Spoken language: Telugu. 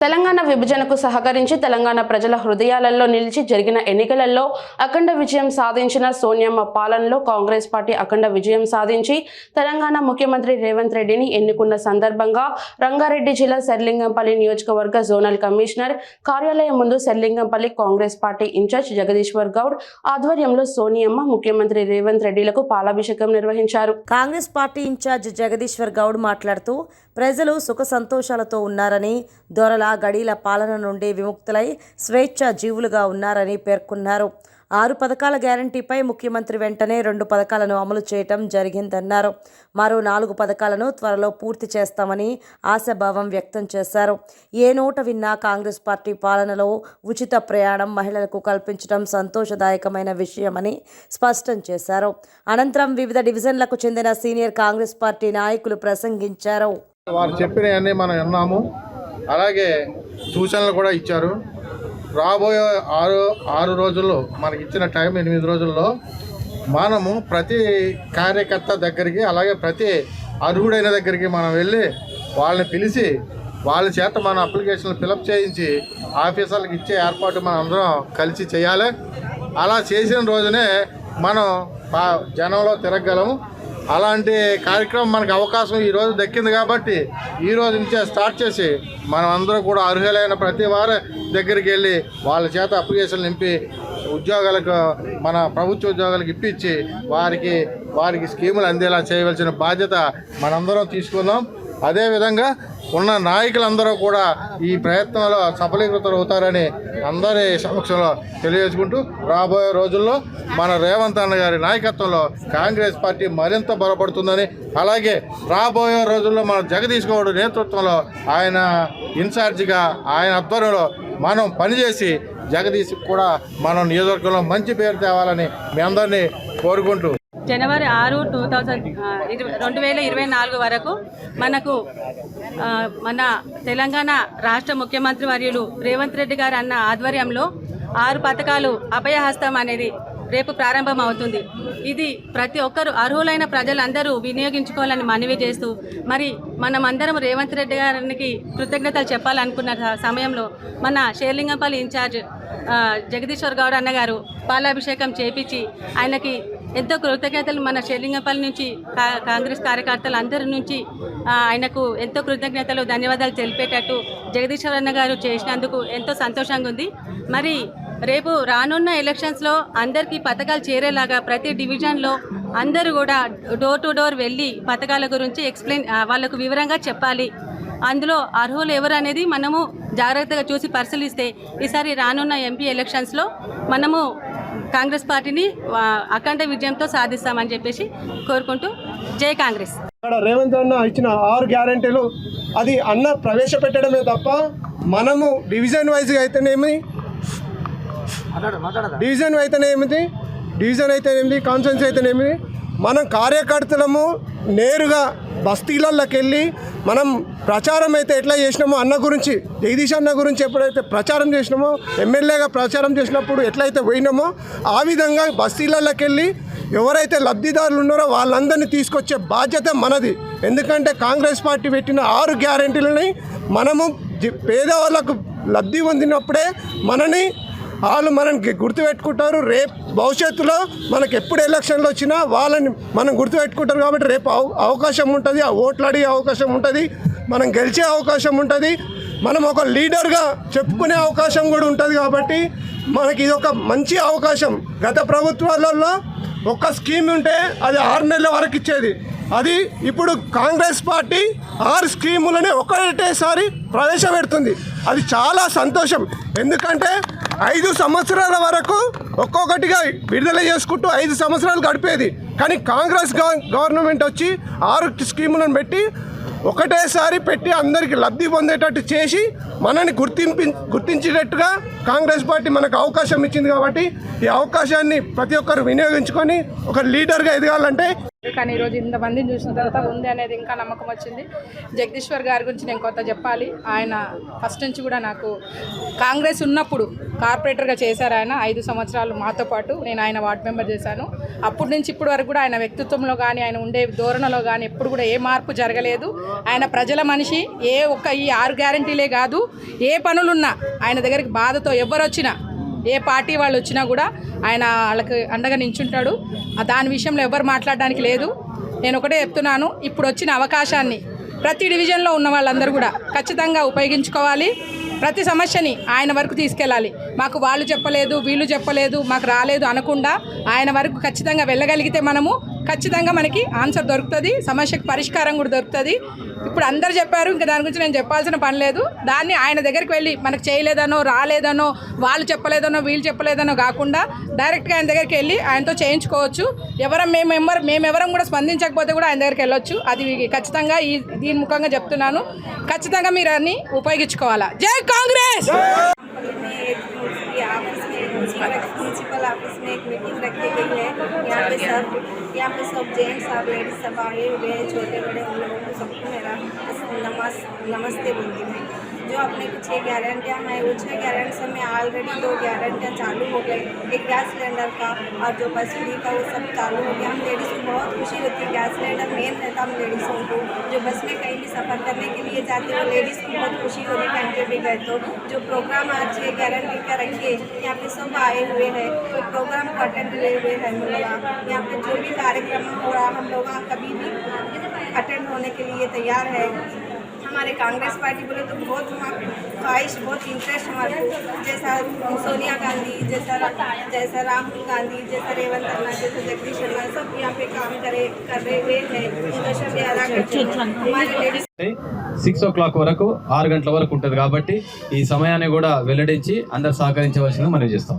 తెలంగాణ విభజనకు సహకరించి తెలంగాణ ప్రజల హృదయాలలో నిలిచి జరిగిన ఎన్నికలలో అఖండ విజయం సాధించిన సోనియమ్మ పాలనలో కాంగ్రెస్ పార్టీ అఖండ విజయం సాధించి తెలంగాణ ముఖ్యమంత్రి రేవంత్ రెడ్డిని ఎన్నుకున్న సందర్భంగా రంగారెడ్డి జిల్లా సెర్లింగంపల్లి నియోజకవర్గ జోనల్ కమిషనర్ కార్యాలయం ముందు సెర్లింగంపల్లి కాంగ్రెస్ పార్టీ ఇన్ఛార్జ్ జగదీశ్వర్ గౌడ్ ఆధ్వర్యంలో సోనియమ్మ ముఖ్యమంత్రి రేవంత్ రెడ్డిలకు పాలాభిషేకం నిర్వహించారు. కాంగ్రెస్ పార్టీ ఇన్ఛార్జ్ జగదీశ్వర్ గౌడ్ మాట్లాడుతూ ప్రజలు సుఖ సంతోషాలతో ఉన్నారని దొరల గడీల పాలన నుండి విముక్తులై స్వేచ్ఛ జీవులుగా ఉన్నారని పేర్కొన్నారు. ఆరు పథకాల గ్యారంటీపై ముఖ్యమంత్రి వెంటనే రెండు పథకాలను అమలు చేయటం జరిగిందన్నారు. మరో నాలుగు పథకాలను త్వరలో పూర్తి చేస్తామని ఆశాభావం వ్యక్తం చేశారు. ఏ నోట విన్నా కాంగ్రెస్ పార్టీ పాలనలో ఉచిత ప్రయాణం మహిళలకు కల్పించడం సంతోషదాయకమైన విషయమని స్పష్టం చేశారు. అనంతరం వివిధ డివిజన్లకు చెందిన సీనియర్ కాంగ్రెస్ పార్టీ నాయకులు ప్రసంగించారు. వారు చెప్పినవన్నీ మనం విన్నాము. అలాగే సూచనలు కూడా ఇచ్చారు. రాబోయే ఆరు ఆరు రోజుల్లో మనకి ఇచ్చిన టైం ఎనిమిది రోజుల్లో మనము ప్రతి కార్యకర్త దగ్గరికి అలాగే ప్రతి అర్హుడైన దగ్గరికి మనం వెళ్ళి వాళ్ళని పిలిచి వాళ్ళ చేత మన అప్లికేషన్లు ఫిలప్ చేయించి ఆఫీసర్లకు ఇచ్చే ఏర్పాటు మనం అందరం కలిసి చేయాలి. అలా చేసిన రోజునే మనం జనంలో తిరగగలము. అలాంటి కార్యక్రమం మనకు అవకాశం ఈరోజు దక్కింది కాబట్టి ఈ రోజు నుంచే స్టార్ట్ చేసి మనం అందరూ కూడా అర్హులైన ప్రతి వారి దగ్గరికి వెళ్ళి వాళ్ళ చేత అప్లికేషన్లు నింపి ఉద్యోగాలకు మన ప్రభుత్వ ఉద్యోగాలకు ఇప్పించి వారికి వారికి స్కీములు అందేలా చేయవలసిన బాధ్యత మనందరం తీసుకుందాం అదేవిధంగా ఉన్న నాయకులందరూ కూడా ఈ ప్రయత్నంలో సఫలీకృతం అవుతారని అందరి సమక్షంలో తెలియజేసుకుంటూ రాబోయే రోజుల్లో మన రేవంత్ అన్న గారి నాయకత్వంలో కాంగ్రెస్ పార్టీ మరింత బలపడుతుందని అలాగే రాబోయే రోజుల్లో మన జగదీష్ గౌడ్ నేతృత్వంలో ఆయన ఇన్ఛార్జిగా ఆయన ఆధ్వర్యంలో మనం పనిచేసి జగదీష్కి కూడా మనం నియోజకవర్గంలో మంచి పేరు తేవాలని మీ అందరినీ కోరుకుంటూ జనవరి ఆరు టూ థౌజండ్ రెండు వేల ఇరవై నాలుగు వరకు మనకు మన తెలంగాణ రాష్ట్ర ముఖ్యమంత్రి వర్యులు రేవంత్ రెడ్డి గారు అన్న ఆధ్వర్యంలో ఆరు పథకాలు అభయహస్తం అనేది రేపు ప్రారంభం అవుతుంది ఇది ప్రతి ఒక్కరు అర్హులైన ప్రజలందరూ వినియోగించుకోవాలని మనవి చేస్తూ మరి మనం అందరం రేవంత్ రెడ్డి గారికి కృతజ్ఞతలు చెప్పాలనుకున్న సమయంలో మన షేర్లింగంపల్లి ఇన్ఛార్జ్ జగదీశ్వర్ గౌడ్ అన్నగారు పాలాభిషేకం చేపించి ఆయనకి ఎంతో కృతజ్ఞతలు మన షేర్లింగంపల్లి నుంచి కా- కాంగ్రెస్ కార్యకర్తలు అందరి నుంచి ఆయనకు ఎంతో కృతజ్ఞతలు ధన్యవాదాలు తెలిపేటట్టు జగదీశ్వరన్న గారు చేసినందుకు ఎంతో సంతోషంగా ఉంది. మరి రేపు రానున్న ఎలక్షన్స్లో అందరికీ పథకాలు చేరేలాగా ప్రతి డివిజన్లో అందరూ కూడా డోర్ టు డోర్ వెళ్ళి పథకాల గురించి ఎక్స్ప్లెయిన్ వాళ్ళకు వివరంగా చెప్పాలి. అందులో అర్హులు ఎవరు అనేది మనము జాగ్రత్తగా చూసి పరిశీలిస్తే ఈసారి రానున్న ఎంపీ ఎలక్షన్స్లో మనము కాంగ్రెస్ పార్టీని అఖండ విజయంతో సాధిస్తామని చెప్పేసి కోరుకుంటూ జై కాంగ్రెస్. అక్కడ రేవంత్ అన్న ఇచ్చిన ఆరు గ్యారంటీలు అది అన్న ప్రవేశపెట్టడమే తప్ప మనము డివిజన్ వైజ్గా అయితేనేమి డివిజన్ అయితేనేమిది డివిజన్ అయితేనేమిది కాన్ఫరెన్స్ అయితేనేమి మనం కార్యకర్తలము నేరుగా బస్తీలలోకి వెళ్ళి మనం ప్రచారం అయితే ఎట్లా చేసినామో అన్న గురించి జగదీష్ అన్న గురించి ఎప్పుడైతే ప్రచారం చేసినామో ఎమ్మెల్యేగా ప్రచారం చేసినప్పుడు ఎట్లయితే పోయినామో ఆ విధంగా బస్తీలలోకి వెళ్ళి ఎవరైతే లబ్ధిదారులు ఉన్నారో వాళ్ళందరినీ తీసుకొచ్చే బాధ్యత మనది. ఎందుకంటే కాంగ్రెస్ పార్టీ పెట్టిన ఆరు గ్యారెంటీలని మనము పేదవాళ్ళకు లబ్ధి పొందినప్పుడే మనని వాళ్ళు మనకి గుర్తుపెట్టుకుంటారు. రేపు భవిష్యత్తులో మనకి ఎప్పుడు ఎలక్షన్లు వచ్చినా వాళ్ళని మనం గుర్తుపెట్టుకుంటారు కాబట్టి రేపు అవకాశం ఉంటుంది. ఆ ఓట్లు అడిగే అవకాశం ఉంటుంది. మనం గెలిచే అవకాశం ఉంటుంది. మనం ఒక లీడర్గా చెప్పుకునే అవకాశం కూడా ఉంటుంది కాబట్టి మనకి ఇది ఒక మంచి అవకాశం. గత ప్రభుత్వాలలో ఒక్క స్కీమ్ ఉంటే అది ఆరు నెలల వరకు ఇచ్చేది. అది ఇప్పుడు కాంగ్రెస్ పార్టీ ఆరు స్కీములని ఒకటేసారి ప్రవేశపెడుతుంది. అది చాలా సంతోషం. ఎందుకంటే ఐదు సంవత్సరాల వరకు ఒక్కొక్కటిగా విడుదల చేసుకుంటూ ఐదు సంవత్సరాలు గడిపేది. కానీ కాంగ్రెస్ గవర్నమెంట్ వచ్చి ఆరు స్కీములను పెట్టి ఒకటేసారి పెట్టి అందరికి లబ్ధి పొందేటట్టు చేసి మనని గుర్తింపి గుర్తించేటట్టుగా కాంగ్రెస్ పార్టీ మనకు అవకాశం ఇచ్చింది కాబట్టి ఈ అవకాశాన్ని ప్రతి ఒక్కరు వినియోగించుకొని ఒక లీడర్గా ఎదగాలంటే కానీ ఈరోజు ఇంతమందిని చూసిన తర్వాత ఉంది అనేది ఇంకా నమ్మకం వచ్చింది. జగదీశ్వర్ గారి గురించి నేను కొత్త చెప్పాలి. ఆయన ఫస్ట్ నుంచి కూడా నాకు కాంగ్రెస్ ఉన్నప్పుడు కార్పొరేటర్గా చేశారు ఆయన. ఐదు సంవత్సరాలు మాతో పాటు నేను ఆయన వార్డ్ మెంబర్ చేశాను. అప్పటి నుంచి ఇప్పటి వరకు కూడా ఆయన వ్యక్తిత్వంలో కానీ ఆయన ఉండే ధోరణిలో కానీ ఎప్పుడు కూడా ఏ మార్పు జరగలేదు. ఆయన ప్రజల మనిషి ఏ ఒక్క ఈ ఆరు గ్యారంటీలే కాదు ఏ పనులున్నా ఆయన దగ్గరికి బాధతో ఎవరు వచ్చినా ఏ పార్టీ వాళ్ళు వచ్చినా కూడా ఆయన వాళ్ళకి అండగా నించుంటాడు. దాని విషయంలో ఎవరు మాట్లాడడానికి లేదు. నేను ఒకటే చెప్తున్నాను ఇప్పుడు వచ్చిన అవకాశాన్ని ప్రతి డివిజన్లో ఉన్న వాళ్ళందరూ కూడా ఖచ్చితంగా ఉపయోగించుకోవాలి. ప్రతి సమస్యని ఆయన వరకు తీసుకెళ్ళాలి. మాకు వాళ్ళు చెప్పలేదు వీళ్ళు చెప్పలేదు మాకు రాలేదు అనకుండా ఆయన వరకు ఖచ్చితంగా వెళ్ళగలిగితే మనము ఖచ్చితంగా మనకి ఆన్సర్ దొరుకుతుంది సమస్యకు పరిష్కారం కూడా దొరుకుతుంది. ఇప్పుడు అందరు చెప్పారు ఇంకా దాని గురించి నేను చెప్పాల్సిన పని లేదు. దాన్ని ఆయన దగ్గరికి వెళ్ళి మనకు చేయలేదనో రాలేదనో వాళ్ళు చెప్పలేదనో వీళ్ళు చెప్పలేదనో కాకుండా డైరెక్ట్గా ఆయన దగ్గరికి వెళ్ళి ఆయనతో చేయించుకోవచ్చు. ఎవరం మేము ఎవరు మేమెవరం కూడా స్పందించకపోతే కూడా ఆయన దగ్గరికి వెళ్ళొచ్చు. అది ఖచ్చితంగా ఈ దీని ముఖంగా చెప్తున్నాను. ఖచ్చితంగా మీరు అన్ని ఉపయోగించుకోవాలా. జై కాంగ్రెస్! म्यूनसिपल ऑफ़िस में एक मीटिंग रखी गई है। यहाँ पे सब, यहाँ पे सब जेंट्स और लेडीज़ सब आए हुए हैं छोटे बड़े उन लोगों को सबको मेरा नमस, नमस्ते बोलती मैं जो अपने छः गारंटियाँ हैं, वो छः गारंटी में ऑलरेडी दो गारंटियाँ चालू हो गए, एक गैस सिलेंडर का और जो बस फ्री का, वो सब चालू हो गया। हम लेडीज़ को बहुत खुशी होती है गैस सिलेंडर मेन रहता हम लेडीज़ों को, जो बस में कहीं भी सफ़र करने के लिए जाते हो लेडीज़ को बहुत खुशी हो रही है भी गए तो। जो प्रोग्राम आज छः गारंटी का रखिए, यहाँ पे सब आए हुए हैं तो प्रोग्राम को अटेंड हुए हुए हैं हम लोग। यहाँ पे जो भी कार्यक्रम हो रहा, हम लोग कभी भी अटेंड होने के लिए तैयार है। हमारे कांग्रेस पार्टी बोले तो बहुत हमारी ख्वाहिश बहुत इंटरेस्ट हमारे को जैसा सोनिया गांधी जैसा जैसा राहुल गांधी जैसा रेवंत अन्ना जैसा जगदीश शर्मा सब यहाँ पे काम करे कर रहे हुए हैं उनका शुक्रिया अदा करते हैं हमारे लेडीज సిక్స్ ఓ క్లాక్ వరకు ఆరు గంటల వరకు ఉంటుంది కాబట్టి ఈ సమయాన్ని కూడా వెల్లడించి అందరు సహకరించవలసింది మనం చేస్తాం